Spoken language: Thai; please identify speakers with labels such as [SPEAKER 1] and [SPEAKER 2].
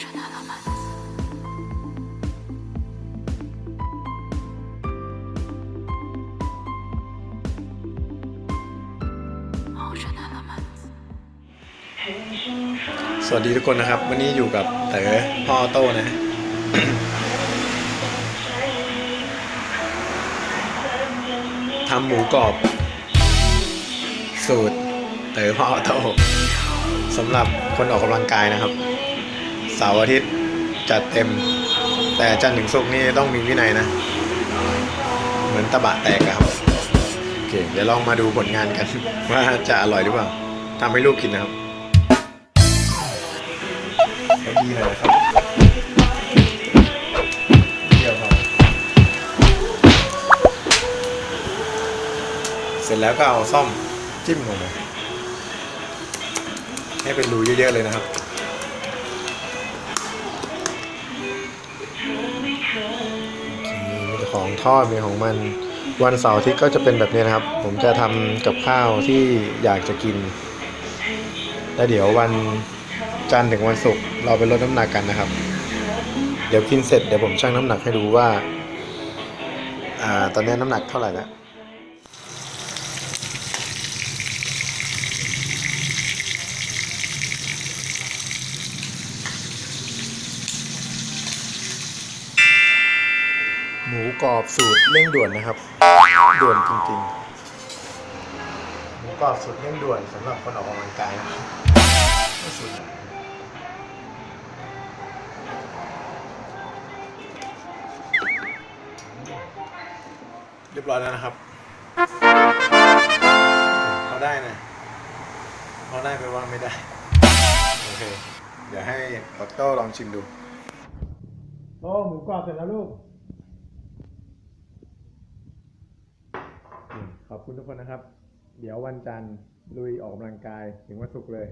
[SPEAKER 1] สวัสดีทุกคนนะครับ วันนี้อยู่กับเต๋อพ่อโต้นะ ทำหมูกรอบ สูตร เต๋อพ่อโต้สำหรับคนออกกำลังกายนะครับ เสาร์อาทิตย์จัดเต็ม แต่จันทร์ถึงศุกร์นี่ต้องมีวินัยนะ เหมือนตะบะแตกครับโอเคเดี๋ยวลองมาดูผลงานกัน ว่าจะอร่อยหรือเปล่าทำให้ลูกกินนะครับดีเลยครับเดียวพอเสร็จแล้วก็เอาซ่อมจิ้มลงไปให้เป็นรูเยอะๆเลยนะครับ ของทอดมีของมัน วันเสาร์อาทิตย์ก็จะเป็นแบบนี้นะครับ ผมจะทำกับข้าวที่อยากจะกิน แล้วเดี๋ยววันจันทร์ถึงวันศุกร์เราไปลดน้ำหนักกันนะครับ เดี๋ยวกินเสร็จเดี๋ยวผมชั่งน้ำหนักให้ดูว่า อ่า ตอนนี้น้ำหนักเท่าไหร่แล้ว หมูกรอบสูตรเร่งด่วนนะครับ ด่วนจริงๆ หมูกรอบสูตรเร่งด่วนสำหรับคนออกกำลังกายนะครับสุดเรียบร้อยแล้วนะครับพอได้นะพอได้ไปว่าไม่ได้ โอเค เดี๋ยวให้ดอกโต้ลองชิมดู โอ้ หมูกรอบเสร็จแล้วลูก ขอบคุณทุกคนนะครับ เดี๋ยววันจันทร์ลุยออกกำลังกายถึงวันศุกร์เลย